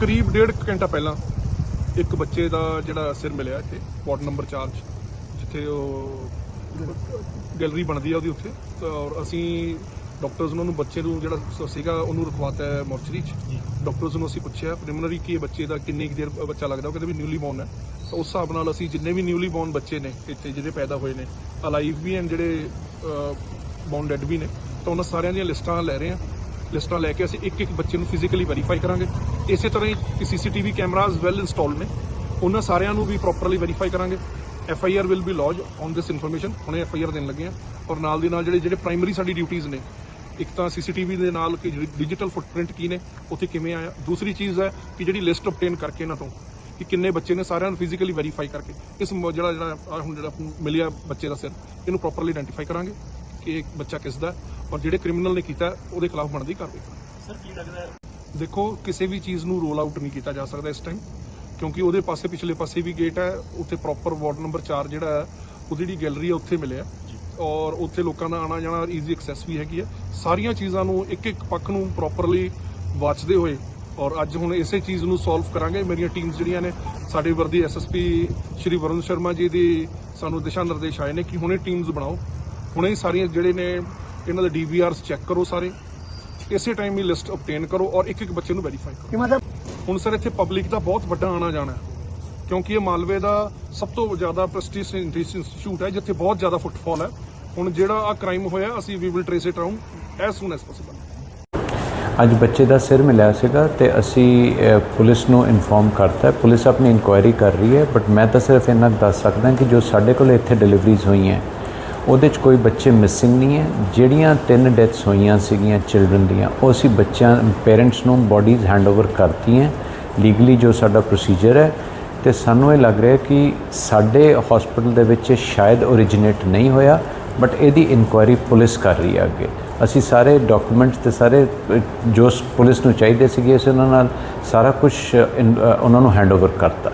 ਕਰੀਬ ਡੇਢ ਕੁ ਘੰਟਾ ਪਹਿਲਾਂ ਇੱਕ ਬੱਚੇ ਦਾ ਜਿਹੜਾ ਸਿਰ ਮਿਲਿਆ ਇੱਥੇ ਵਾਰਡ ਨੰਬਰ 4 'ਚ ਜਿੱਥੇ ਉਹ ਗੈਲਰੀ ਬਣਦੀ ਆ ਉਹਦੀ ਉੱਥੇ। ਤਾਂ ਔਰ ਅਸੀਂ ਡਾਕਟਰਸ ਨੂੰ ਉਹਨੂੰ ਬੱਚੇ ਨੂੰ ਜਿਹੜਾ ਸੀਗਾ ਉਹਨੂੰ ਰਖਵਾਤਾ ਹੈ ਮੋਰਚਰੀ 'ਚ। ਡਾਕਟਰਸ ਨੂੰ ਅਸੀਂ ਪੁੱਛਿਆ ਪ੍ਰੀਲਿਮਿਨਰੀ ਕਿ ਬੱਚੇ ਦਾ ਕਿੰਨੀ ਕੁ ਦੇਰ ਬੱਚਾ ਲੱਗਦਾ ਉਹ ਕਹਿੰਦੇ ਵੀ ਨਿਊਲੀ ਬੋਰਨ ਹੈ। ਤਾਂ ਉਸ ਹਿਸਾਬ ਨਾਲ ਅਸੀਂ ਜਿੰਨੇ ਵੀ ਨਿਊਲੀ ਬੋਰਨ ਬੱਚੇ ਨੇ ਇੱਥੇ ਜਿਹੜੇ ਪੈਦਾ ਹੋਏ ਨੇ ਅਲਾਈਵ ਵੀ ਹਨ ਜਿਹੜੇ ਬੋਰਨ ਡੈਡ ਵੀ ਨੇ ਤਾਂ ਉਹਨਾਂ ਸਾਰਿਆਂ ਦੀਆਂ ਲਿਸਟਾਂ ਲੈ ਰਹੇ ਹਾਂ। ਲਿਸਟਾਂ ਲੈ ਕੇ ਅਸੀਂ ਇੱਕ ਇੱਕ ਬੱਚੇ ਨੂੰ ਫਿਜ਼ੀਕਲੀ ਵੈਰੀਫਾਈ ਕਰਾਂਗੇ। ਇਸੇ ਤਰ੍ਹਾਂ ਹੀ ਸੀਸੀਟੀਵੀ ਕੈਮਰਾਜ਼ ਵੈਲ ਇੰਸਟਾਲਡ ਨੇ। ਉਹਨਾਂ ਸਾਰਿਆਂ ਨੂੰ ਵੀ ਪ੍ਰੋਪਰਲੀ ਵੈਰੀਫਾਈ ਕਰਾਂਗੇ। F I R will be lodge on this information ਹੁਣੇ ਐਫ ਆਈ ਆਰ ਦੇਣ ਲੱਗੇ ਆ। ਔਰ ਨਾਲ ਦੀ ਨਾਲ ਜਿਹੜੇ ਜਿਹੜੇ ਪ੍ਰਾਇਮਰੀ ਸਾਡੀ ਡਿਊਟੀਆਂ ਨੇ, ਇੱਕ ਤਾਂ ਸੀਸੀਟੀਵੀ ਦੇ ਨਾਲ ਕਿ ਜਿਹੜੀ ਡਿਜੀਟਲ ਫੁੱਟਪ੍ਰਿੰਟ ਕੀ ਨੇ, ਉੱਥੇ ਕਿਵੇਂ ਆਇਆ। ਦੂਸਰੀ ਚੀਜ਼ ਹੈ ਕਿ ਜਿਹੜੀ ਲਿਸਟ ਆਬਟੇਨ ਕਰਕੇ ਇਹਨਾਂ ਤੋਂ, ਕਿ ਕਿੰਨੇ ਬੱਚੇ ਨੇ ਸਾਰਿਆਂ ਨੂੰ ਫਿਜ਼ੀਕਲੀ ਵੈਰੀਫਾਈ ਕਰਕੇ, ਇਸ ਜਿਹੜਾ ਜਿਹੜਾ ਹੁਣ ਜਿਹੜਾ ਮਿਲਿਆ ਬੱਚੇ ਦਾ ਸਿਰ, ਇਹਨੂੰ ਪ੍ਰੋਪਰਲੀ ਆਇਡੈਂਟੀਫਾਈ ਕਰਾਂਗੇ ਕਿ ਇਹ ਬੱਚਾ ਕਿਸ ਦਾ ਔਰ ਜਿਹੜੇ ਕ੍ਰਿਮੀਨਲ ਨੇ ਕੀਤਾ ਉਹਦੇ ਖਿਲਾਫ ਬਣਦੀ ਕਾਰਵਾਈ। ਕਰਾਂਗੇ ਸਰ ਕੀ ਲੱਗਦਾ ਹੈ? ਦੇਖੋ ਕਿਸੇ ਵੀ ਚੀਜ਼ ਨੂੰ ਰੋਲ ਆਊਟ ਨਹੀਂ ਕੀਤਾ ਜਾ ਸਕਦਾ ਇਸ ਟਾਈਮ ਕਿਉਂਕਿ ਉਹਦੇ ਪਾਸੇ ਪਿਛਲੇ ਪਾਸੇ ਵੀ ਗੇਟ ਹੈ ਉੱਥੇ ਪ੍ਰੋਪਰ ਵਾਰਡ ਨੰਬਰ 4 ਜਿਹੜਾ ਹੈ ਉਹਦੀ ਜਿਹੜੀ ਗੈਲਰੀ ਹੈ ਉੱਥੇ ਮਿਲਿਆ। ਔਰ ਉੱਥੇ ਲੋਕਾਂ ਦਾ ਆਣਾ ਜਾਣਾ ਈਜ਼ੀ ਐਕਸੈਸ ਵੀ ਹੈਗੀ ਹੈ। ਸਾਰੀਆਂ ਚੀਜ਼ਾਂ ਨੂੰ ਇੱਕ ਇੱਕ ਪੱਖ ਨੂੰ ਪ੍ਰੋਪਰਲੀ ਵਾਚਦੇ ਹੋਏ ਔਰ ਅੱਜ ਹੁਣ ਇਸੇ ਚੀਜ਼ ਨੂੰ ਸੋਲਵ ਕਰਾਂਗੇ। ਮੇਰੀਆਂ ਟੀਮਸ ਜਿਹੜੀਆਂ ਨੇ ਸਾਡੇ ਵਰਦੀ ਐਸਐਸਪੀ ਸ਼੍ਰੀ ਵਰੁਣ ਸ਼ਰਮਾ ਜੀ ਦੀ ਸਾਨੂੰ ਦਿਸ਼ਾ ਨਿਰਦੇਸ਼ ਆਏ ਨੇ ਕਿ ਹੁਣੇ ਟੀਮਸ ਬਣਾਓ। ਹੁਣੇ ਸਾਰੀਆਂ ਜਿਹੜੇ ਨੇ ਇਹਨਾਂ ਦੇ ਡੀਵੀਆਰਸ ਚੈੱਕ ਕਰੋ ਸਾਰੇ। ਇਸੇ ਟਾਈਮ ਹੀ ਲਿਸਟ ਆਬਟੇਨ ਕਰੋ ਔਰ ਇੱਕ ਇੱਕ ਬੱਚੇ ਨੂੰ ਵੈਰੀਫਾਈ ਕਰੋ। ਕਿ ਮਤਲਬ ਹੁਣ ਸਰ ਇੱਥੇ ਪਬਲਿਕ ਦਾ ਬਹੁਤ ਵੱਡਾ ਆਣਾ ਜਾਣਾ ਹੈ। ਕਿਉਂਕਿ ਇਹ ਮਾਲਵੇ ਦਾ ਸਭ ਤੋਂ ਜ਼ਿਆਦਾ ਪ੍ਰੈਸਟੀਜ ਇੰਸਟੀਚਿਊਟ ਹੈ ਜਿੱਥੇ ਬਹੁਤ ਜ਼ਿਆਦਾ ਫੁੱਟਫਾਲ ਹੈ। ਹੁਣ ਜਿਹੜਾ ਆ ਕ੍ਰਾਈਮ ਹੋਇਆ ਅਸੀਂ ਵੀ will trace it around as soon as possible ਅੱਜ ਬੱਚੇ ਦਾ ਸਿਰ ਮਿਲਿਆ ਸੀਗਾ ਤੇ ਅਸੀਂ ਪੁਲਿਸ ਨੂੰ ਇਨਫੋਰਮ ਕਰਤਾ ਹੈ। ਪੁਲਿਸ ਆਪਣੀ ਇਨਕੁਆਇਰੀ ਕਰ ਰਹੀ ਹੈ ਬਟ ਮੈਂ ਤਾਂ ਸਿਰਫ ਇੰਨਾ ਕੁ ਦੱਸ ਸਕਦਾ ਕਿ ਜੋ ਸਾਡੇ ਕੋਲ ਇੱਥੇ ਡਿਲੀਵਰੀਜ਼ ਹੋਈਆਂ ਉਹਦੇ 'ਚ ਕੋਈ ਬੱਚੇ ਮਿਸਿੰਗ ਨਹੀਂ ਹੈ। ਜਿਹੜੀਆਂ ਤਿੰਨ ਡੈਥਸ ਹੋਈਆਂ ਸੀਗੀਆਂ ਚਿਲਡਰਨ ਦੀਆਂ, ਉਹ ਅਸੀਂ ਬੱਚਿਆਂ ਪੇਰੈਂਟਸ ਨੂੰ ਬੋਡੀਜ਼ ਹੈਂਡਓਵਰ ਕਰਤੀਆਂ। ਲੀਗਲੀ ਜੋ ਸਾਡਾ ਪ੍ਰੋਸੀਜਰ ਹੈ, ਤੇ ਸਾਨੂੰ ਇਹ ਲੱਗ ਰਿਹਾ ਕਿ ਸਾਡੇ ਹਸਪੀਟਲ ਦੇ ਵਿੱਚ ਸ਼ਾਇਦ ਓਰੀਜਿਨੇਟ ਨਹੀਂ ਹੋਇਆ ਬਟ ਇਹਦੀ ਇਨਕੁਆਇਰੀ ਪੁਲਿਸ ਕਰ ਰਹੀ ਹੈ ਅੱਗੇ। ਅਸੀਂ ਸਾਰੇ ਡਾਕੂਮੈਂਟਸ ਤੇ ਸਾਰੇ ਜੋ ਪੁਲਿਸ ਨੂੰ ਚਾਹੀਦੇ ਸੀਗੇ ਅਸੀਂ ਉਹਨਾਂ ਨਾਲ ਸਾਰਾ ਕੁਝ ਉਹਨਾਂ ਨੂੰ ਹੈਂਡਓਵਰ ਕਰਤਾ।